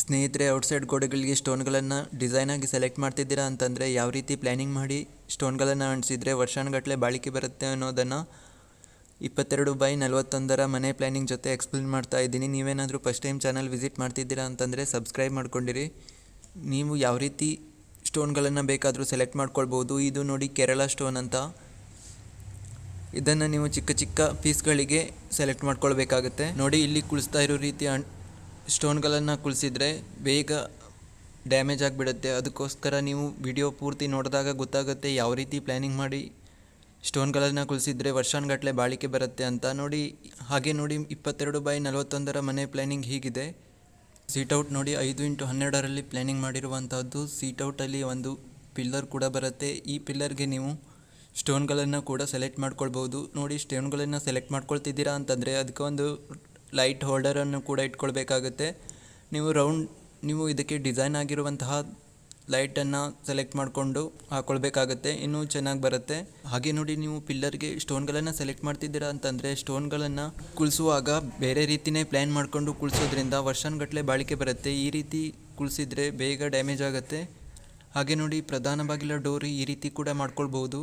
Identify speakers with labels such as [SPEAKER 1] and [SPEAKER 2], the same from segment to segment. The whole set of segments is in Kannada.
[SPEAKER 1] ಸ್ನೇಹಿತರೆ ಔಟ್ಸೈಡ್ ಗೋಡೆಗಳಿಗೆ ಸ್ಟೋನ್ಗಳನ್ನು ಡಿಸೈನಾಗಿ ಸೆಲೆಕ್ಟ್ ಮಾಡ್ತಿದ್ದೀರಾ ಅಂತಂದರೆ ಯಾವ ರೀತಿ ಪ್ಲ್ಯಾನಿಂಗ್ ಮಾಡಿ ಸ್ಟೋನ್ಗಳನ್ನು ಅಂಟಿಸಿದರೆ ವರ್ಷಾನುಗಟ್ಟಲೆ ಬಾಳಿಕೆ ಬರುತ್ತೆ ಅನ್ನೋದನ್ನು ಇಪ್ಪತ್ತೆರಡು ಬೈ ನಲವತ್ತೊಂದರ ಮನೆ ಪ್ಲ್ಯಾನಿಂಗ್ ಜೊತೆ ಎಕ್ಸ್ಪ್ಲೇನ್ ಮಾಡ್ತಾ ಇದ್ದೀನಿ. ನೀವೇನಾದರೂ ಫಸ್ಟ್ ಟೈಮ್ ಚಾನಲ್ ವಿಸಿಟ್ ಮಾಡ್ತಿದ್ದೀರಾ ಅಂತಂದರೆ ಸಬ್ಸ್ಕ್ರೈಬ್ ಮಾಡ್ಕೊಂಡಿರಿ. ನೀವು ಯಾವ ರೀತಿ ಸ್ಟೋನ್ಗಳನ್ನು ಬೇಕಾದರೂ ಸೆಲೆಕ್ಟ್ ಮಾಡ್ಕೊಳ್ಬೋದು. ಇದು ನೋಡಿ ಕೇರಳ ಸ್ಟೋನ್ ಅಂತ. ಇದನ್ನು ನೀವು ಚಿಕ್ಕ ಚಿಕ್ಕ ಪೀಸ್ಗಳಿಗೆ ಸೆಲೆಕ್ಟ್ ಮಾಡ್ಕೊಳ್ಬೇಕಾಗತ್ತೆ. ನೋಡಿ ಇಲ್ಲಿ ಕುಳಿಸ್ತಾ ಇರೋ ರೀತಿ ಸ್ಟೋನ್ಗಳನ್ನು ಕುಳಿಸಿದ್ರೆ ಬೇಗ ಡ್ಯಾಮೇಜ್ ಆಗಿಬಿಡುತ್ತೆ. ಅದಕ್ಕೋಸ್ಕರ ನೀವು ವಿಡಿಯೋ ಪೂರ್ತಿ ನೋಡಿದಾಗ ಗೊತ್ತಾಗುತ್ತೆ ಯಾವ ರೀತಿ ಪ್ಲ್ಯಾನಿಂಗ್ ಮಾಡಿ ಸ್ಟೋನ್ಗಳನ್ನು ಕುಳಿಸಿದ್ರೆ ವರ್ಷಾನುಗಟ್ಟಲೆ ಬಾಳಿಕೆ ಬರುತ್ತೆ ಅಂತ. ನೋಡಿ, ಹಾಗೆ ನೋಡಿ ಇಪ್ಪತ್ತೆರಡು ಬೈ ನಲವತ್ತೊಂದರ ಮನೆ ಪ್ಲ್ಯಾನಿಂಗ್ ಹೀಗಿದೆ. ಸೀಟೌಟ್ ನೋಡಿ ಐದು ಇಂಟು ಹನ್ನೆರಡರಲ್ಲಿ ಪ್ಲ್ಯಾನಿಂಗ್ ಮಾಡಿರುವಂಥದ್ದು. ಸೀಟೌಟಲ್ಲಿ ಒಂದು ಪಿಲ್ಲರ್ ಕೂಡ ಬರುತ್ತೆ. ಈ ಪಿಲ್ಲರ್ಗೆ ನೀವು ಸ್ಟೋನ್ಗಳನ್ನು ಕೂಡ ಸೆಲೆಕ್ಟ್ ಮಾಡ್ಕೊಳ್ಬೋದು. ನೋಡಿ, ಸ್ಟೋನ್ಗಳನ್ನು ಸೆಲೆಕ್ಟ್ ಮಾಡ್ಕೊಳ್ತಿದ್ದೀರಾ ಅಂತಂದರೆ ಅದಕ್ಕೆ ಒಂದು ಲೈಟ್ ಹೋಲ್ಡರನ್ನು ಕೂಡ ಇಟ್ಕೊಳ್ಬೇಕಾಗುತ್ತೆ. ನೀವು ರೌಂಡ್, ನೀವು ಇದಕ್ಕೆ ಡಿಸೈನ್ ಆಗಿರುವಂತಹ ಲೈಟನ್ನು ಸೆಲೆಕ್ಟ್ ಮಾಡಿಕೊಂಡು ಹಾಕ್ಕೊಳ್ಬೇಕಾಗತ್ತೆ ಇನ್ನೂ ಚೆನ್ನಾಗಿ ಬರುತ್ತೆ. ಹಾಗೆ ನೋಡಿ, ನೀವು ಪಿಲ್ಲರ್ಗೆ ಸ್ಟೋನ್ಗಳನ್ನು ಸೆಲೆಕ್ಟ್ ಮಾಡ್ತಿದ್ದೀರಾ ಅಂತಂದರೆ, ಸ್ಟೋನ್ಗಳನ್ನು ಕುಳಿಸುವಾಗ ಬೇರೆ ರೀತಿಯೇ ಪ್ಲ್ಯಾನ್ ಮಾಡಿಕೊಂಡು ಕುಳಿಸೋದ್ರಿಂದ ವರ್ಷಾನುಗಟ್ಟಲೆ ಬಾಳಿಕೆ ಬರುತ್ತೆ. ಈ ರೀತಿ ಕುಳಿಸಿದ್ರೆ ಬೇಗ ಡ್ಯಾಮೇಜ್ ಆಗುತ್ತೆ. ಹಾಗೆ ನೋಡಿ ಪ್ರಧಾನ ಬಾಗಿಲ ಡೋರ್ ಈ ರೀತಿ ಕೂಡ ಮಾಡ್ಕೊಳ್ಬೋದು.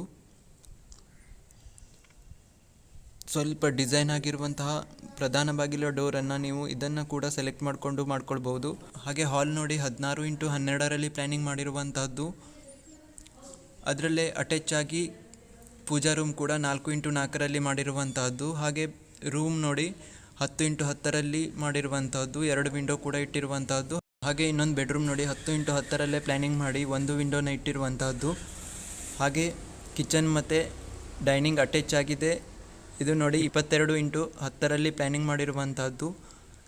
[SPEAKER 1] ಸ್ವಲ್ಪ ಡಿಸೈನ್ ಆಗಿರುವಂತಹ ಪ್ರಧಾನ ಬಾಗಿಲ ಡೋರನ್ನು ನೀವು ಇದನ್ನು ಕೂಡ ಸೆಲೆಕ್ಟ್ ಮಾಡಿಕೊಂಡು ಮಾಡ್ಕೊಳ್ಬೋದು ಹಾಗೆ ಹಾಲ್ ನೋಡಿ ಹದಿನಾರು ಇಂಟು ಹನ್ನೆರಡರಲ್ಲಿ ಪ್ಲಾನಿಂಗ್ ಮಾಡಿರುವಂತಹದ್ದು. ಅದರಲ್ಲೇ ಅಟ್ಯಾಚ್ ಆಗಿ ಪೂಜಾ ರೂಮ್ ಕೂಡ ನಾಲ್ಕು ಇಂಟು ನಾಲ್ಕರಲ್ಲಿ ಮಾಡಿರುವಂತಹದ್ದು. ಹಾಗೆ ರೂಮ್ ನೋಡಿ ಹತ್ತು ಇಂಟು ಹತ್ತರಲ್ಲಿ ಮಾಡಿರುವಂತಹದ್ದು. ಎರಡು ವಿಂಡೋ ಕೂಡ ಇಟ್ಟಿರುವಂತಹದ್ದು. ಹಾಗೆ ಇನ್ನೊಂದು ಬೆಡ್ರೂಮ್ ನೋಡಿ ಹತ್ತು ಇಂಟು ಹತ್ತರಲ್ಲೇ ಪ್ಲಾನಿಂಗ್ ಮಾಡಿ ಒಂದು ವಿಂಡೋನ ಇಟ್ಟಿರುವಂತಹದ್ದು. ಹಾಗೆ ಕಿಚನ್ ಮತ್ತು ಡೈನಿಂಗ್ ಅಟ್ಯಾಚ್ ಆಗಿದೆ. ಇದು ನೋಡಿ ಇಪ್ಪತ್ತೆರಡು ಇಂಟು ಹತ್ತರಲ್ಲಿ ಪ್ಲ್ಯಾನಿಂಗ್ ಮಾಡಿರುವಂತಹದ್ದು.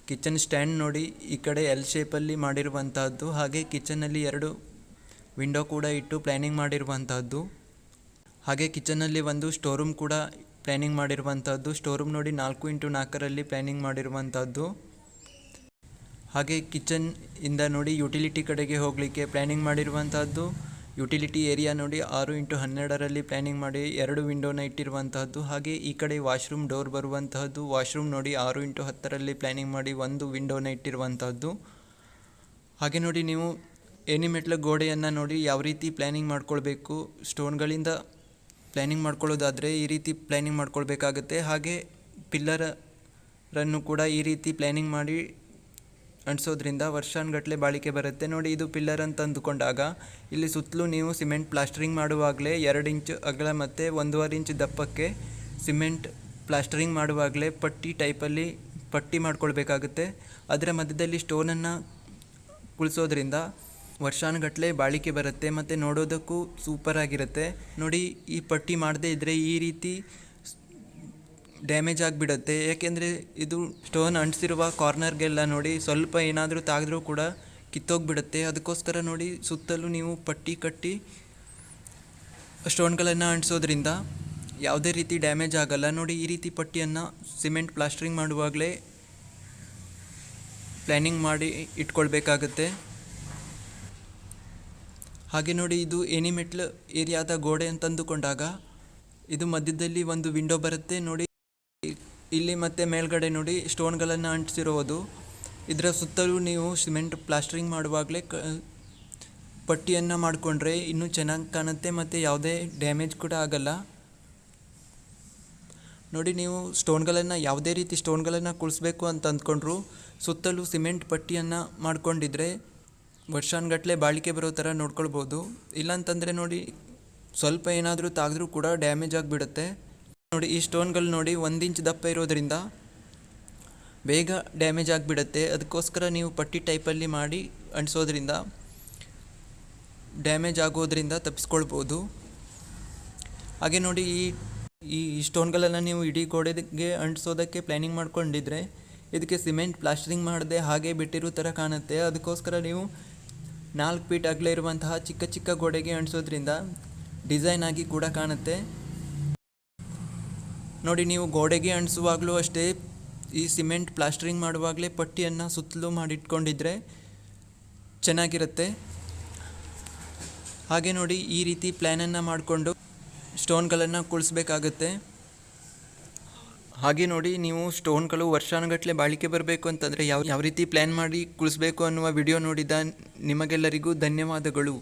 [SPEAKER 1] ಕಿಚನ್ ಸ್ಟ್ಯಾಂಡ್ ನೋಡಿ ಈ ಕಡೆ ಎಲ್ ಶೇಪಲ್ಲಿ ಮಾಡಿರುವಂತಹದ್ದು. ಹಾಗೆ ಕಿಚನಲ್ಲಿ ಎರಡು ವಿಂಡೋ ಕೂಡ ಇಟ್ಟು ಪ್ಲ್ಯಾನಿಂಗ್ ಮಾಡಿರುವಂತಹದ್ದು. ಹಾಗೆ ಕಿಚನಲ್ಲಿ ಒಂದು ಸ್ಟೋರೂಮ್ ಕೂಡ ಪ್ಲ್ಯಾನಿಂಗ್ ಮಾಡಿರುವಂಥದ್ದು ಸ್ಟೋರೂಮ್ ನೋಡಿ ನಾಲ್ಕು ಇಂಟು ನಾಲ್ಕರಲ್ಲಿ ಪ್ಲ್ಯಾನಿಂಗ್ ಮಾಡಿರುವಂಥದ್ದು ಹಾಗೆ ಕಿಚನ್ ಇಂದ ನೋಡಿ ಯುಟಿಲಿಟಿ ಕಡೆಗೆ ಹೋಗಲಿಕ್ಕೆ ಪ್ಲ್ಯಾನಿಂಗ್ ಮಾಡಿರುವಂತಹದ್ದು. ಯುಟಿಲಿಟಿ ಏರಿಯಾ ನೋಡಿ ಆರು ಇಂಟು ಹನ್ನೆರಡರಲ್ಲಿ ಪ್ಲ್ಯಾನಿಂಗ್ ಮಾಡಿ ಎರಡು ವಿಂಡೋನ ಇಟ್ಟಿರುವಂತಹದ್ದು, ಹಾಗೆ ಈ ಕಡೆ ವಾಶ್ರೂಮ್ ಡೋರ್ ಬರುವಂತಹದ್ದು, ವಾಶ್ರೂಮ್ ನೋಡಿ ಆರು ಇಂಟು ಹತ್ತರಲ್ಲಿ ಪ್ಲ್ಯಾನಿಂಗ್ ಮಾಡಿ ಒಂದು ವಿಂಡೋನ ಇಟ್ಟಿರುವಂತಹದ್ದು. ಹಾಗೆ ನೋಡಿ ನೀವು ಏನಿಮೆಟ್ಲ ಗೋಡೆಯನ್ನು ನೋಡಿ ಯಾವ ರೀತಿ ಪ್ಲ್ಯಾನಿಂಗ್ ಮಾಡ್ಕೊಳ್ಬೇಕು, ಸ್ಟೋನ್ಗಳಿಂದ ಪ್ಲ್ಯಾನಿಂಗ್ ಮಾಡ್ಕೊಳ್ಳೋದಾದರೆ ಈ ರೀತಿ ಪ್ಲ್ಯಾನಿಂಗ್ ಮಾಡ್ಕೊಳ್ಬೇಕಾಗತ್ತೆ, ಹಾಗೆ ಪಿಲ್ಲರನ್ನು ಕೂಡ ಈ ರೀತಿ ಪ್ಲ್ಯಾನಿಂಗ್ ಮಾಡಿ ಅಂಟಿಸೋದ್ರಿಂದ ವರ್ಷಾನುಗಟ್ಟಲೆ ಬಾಳಿಕೆ ಬರುತ್ತೆ. ನೋಡಿ, ಇದು ಪಿಲ್ಲರ್ ಅಂತ ಅಂದುಕೊಂಡಾಗ, ಇಲ್ಲಿ ಸುತ್ತಲೂ ನೀವು ಸಿಮೆಂಟ್ ಪ್ಲಾಸ್ಟರಿಂಗ್ ಮಾಡುವಾಗಲೇ ಎರಡು ಇಂಚು ಅಗಲ ಮತ್ತು ಒಂದೂವರೆ ಇಂಚು ದಪ್ಪಕ್ಕೆ ಸಿಮೆಂಟ್ ಪ್ಲಾಸ್ಟರಿಂಗ್ ಮಾಡುವಾಗಲೇ ಪಟ್ಟಿ ಟೈಪಲ್ಲಿ ಪಟ್ಟಿ ಮಾಡ್ಕೊಳ್ಬೇಕಾಗುತ್ತೆ. ಅದರ ಮಧ್ಯದಲ್ಲಿ ಸ್ಟೋನನ್ನು ಕುಳಿಸೋದ್ರಿಂದ ವರ್ಷಾನುಗಟ್ಟಲೆ ಬಾಳಿಕೆ ಬರುತ್ತೆ ಮತ್ತು ನೋಡೋದಕ್ಕೂ ಸೂಪರಾಗಿರುತ್ತೆ. ನೋಡಿ, ಈ ಪಟ್ಟಿ ಮಾಡದೇ ಇದ್ದರೆ ಈ ರೀತಿ ಡ್ಯಾಮೇಜ್ ಆಗಿಬಿಡತ್ತೆ. ಏಕೆಂದರೆ ಇದು ಸ್ಟೋನ್ ಅಂಟಿಸಿರುವ ಕಾರ್ನರ್ಗೆಲ್ಲ ನೋಡಿ ಸ್ವಲ್ಪ ಏನಾದರೂ ತಾಗಿದ್ರೂ ಕೂಡ ಕಿತ್ತೋಗಿಬಿಡತ್ತೆ. ಅದಕ್ಕೋಸ್ಕರ ನೋಡಿ ಸುತ್ತಲೂ ನೀವು ಪಟ್ಟಿ ಕಟ್ಟಿ ಸ್ಟೋನ್ಗಳನ್ನು ಅಂಟಿಸೋದ್ರಿಂದ ಯಾವುದೇ ರೀತಿ ಡ್ಯಾಮೇಜ್ ಆಗಲ್ಲ. ನೋಡಿ ಈ ರೀತಿ ಪಟ್ಟಿಯನ್ನು ಸಿಮೆಂಟ್ ಪ್ಲಾಸ್ಟ್ರಿಂಗ್ ಮಾಡುವಾಗಲೇ ಪ್ಲ್ಯಾನಿಂಗ್ ಮಾಡಿ ಇಟ್ಕೊಳ್ಬೇಕಾಗತ್ತೆ. ಹಾಗೆ ನೋಡಿ ಇದು ಏನಿಮೆಟ್ಲ್ ಏರಿಯಾದ ಗೋಡೆ ಅಂತಂದುಕೊಂಡಾಗ ಇದು ಮಧ್ಯದಲ್ಲಿ ಒಂದು ವಿಂಡೋ ಬರುತ್ತೆ. ನೋಡಿ ಇಲ್ಲಿ ಮತ್ತೆ ಮೇಲ್ಗಡೆ ನೋಡಿ ಸ್ಟೋನ್ಗಳನ್ನು ಅಂಟಿಸಿರುವುದು ಇದರ ಸುತ್ತಲೂ ನೀವು ಸಿಮೆಂಟ್ ಪ್ಲಾಸ್ಟರಿಂಗ್ ಮಾಡುವಾಗಲೇ ಕ, ಪಟ್ಟಿಯನ್ನು ಮಾಡಿಕೊಂಡ್ರೆ ಇನ್ನೂ ಚೆನ್ನಾಗಿ ಕಾಣುತ್ತೆ ಮತ್ತು ಯಾವುದೇ ಡ್ಯಾಮೇಜ್ ಕೂಡ ಆಗಲ್ಲ. ನೋಡಿ ನೀವು ಸ್ಟೋನ್ಗಳನ್ನು ಯಾವುದೇ ರೀತಿ ಸ್ಟೋನ್ಗಳನ್ನು ಕುಳಿಸ್ಬೇಕು ಅಂತ ಅಂದ್ಕೊಂಡ್ರು, ಸುತ್ತಲೂ ಸಿಮೆಂಟ್ ಪಟ್ಟಿಯನ್ನು ಮಾಡ್ಕೊಂಡಿದ್ರೆ ವರ್ಷಾನುಗಟ್ಟಲೆ ಬಾಳಿಕೆ ಬರೋ ಥರ ನೋಡ್ಕೊಳ್ಬೋದು. ಇಲ್ಲಾಂತಂದರೆ ನೋಡಿ ಸ್ವಲ್ಪ ಏನಾದರೂ ತಾಗಿದ್ರೂ ಕೂಡ ಡ್ಯಾಮೇಜ್ ಆಗಿಬಿಡುತ್ತೆ. ನೋಡಿ, ಈ ಸ್ಟೋನ್ಗಳು ನೋಡಿ ಒಂದು ಇಂಚ್ ದಪ್ಪ ಇರೋದ್ರಿಂದ ಬೇಗ ಡ್ಯಾಮೇಜ್ ಆಗಿಬಿಡತ್ತೆ. ಅದಕ್ಕೋಸ್ಕರ ನೀವು ಪಟ್ಟಿ ಟೈಪಲ್ಲಿ ಮಾಡಿ ಅಂಟಿಸೋದ್ರಿಂದ ಡ್ಯಾಮೇಜ್ ಆಗೋದ್ರಿಂದ ತಪ್ಪಿಸ್ಕೊಳ್ಬೋದು. ಹಾಗೆ ನೋಡಿ, ಈ ಈ ಸ್ಟೋನ್ಗಳೆಲ್ಲ ನೀವು ಇಡೀ ಗೋಡೆಗೆ ಅಂಟಿಸೋದಕ್ಕೆ ಪ್ಲ್ಯಾನಿಂಗ್ ಮಾಡ್ಕೊಂಡಿದ್ರೆ ಇದಕ್ಕೆ ಸಿಮೆಂಟ್ ಪ್ಲಾಸ್ಟರಿಂಗ್ ಮಾಡದೆ ಹಾಗೆ ಬಿಟ್ಟಿರೋ ಥರ ಕಾಣುತ್ತೆ. ಅದಕ್ಕೋಸ್ಕರ ನೀವು ನಾಲ್ಕು ಫೀಟ್ ಅಗಲ ಇರುವಂತಹ ಚಿಕ್ಕ ಚಿಕ್ಕ ಗೋಡೆಗೆ ಅಂಟಿಸೋದ್ರಿಂದ ಡಿಸೈನ್ ಆಗಿ ಕೂಡ ಕಾಣುತ್ತೆ. ನೋಡಿ, ನೀವು ಗೋಡೆಗೆ ಅಂಟಿಸುವಾಗಲೂ ಅಷ್ಟೇ, ಈ ಸಿಮೆಂಟ್ ಪ್ಲಾಸ್ಟರಿಂಗ್ ಮಾಡುವಾಗಲೇ ಪಟ್ಟಿಯನ್ನು ಸುತ್ತಲೂ ಮಾಡಿಟ್ಕೊಂಡಿದ್ರೆ ಚೆನ್ನಾಗಿರುತ್ತೆ. ಹಾಗೆ ನೋಡಿ, ಈ ರೀತಿ ಪ್ಲ್ಯಾನನ್ನು ಮಾಡಿಕೊಂಡು ಸ್ಟೋನ್ಗಳನ್ನು ಕುಳಿಸ್ಬೇಕಾಗತ್ತೆ. ಹಾಗೆ ನೋಡಿ, ನೀವು ಸ್ಟೋನ್ಗಳು ವರ್ಷಾನುಗಟ್ಟಲೆ ಬಾಳಿಕೆ ಬರಬೇಕು ಅಂತಂದರೆ ಯಾವ ಯಾವ ರೀತಿ ಪ್ಲ್ಯಾನ್ ಮಾಡಿ ಕುಳಿಸ್ಬೇಕು ಅನ್ನುವ ವಿಡಿಯೋ ನೋಡಿದ ನಿಮಗೆಲ್ಲರಿಗೂ ಧನ್ಯವಾದಗಳು.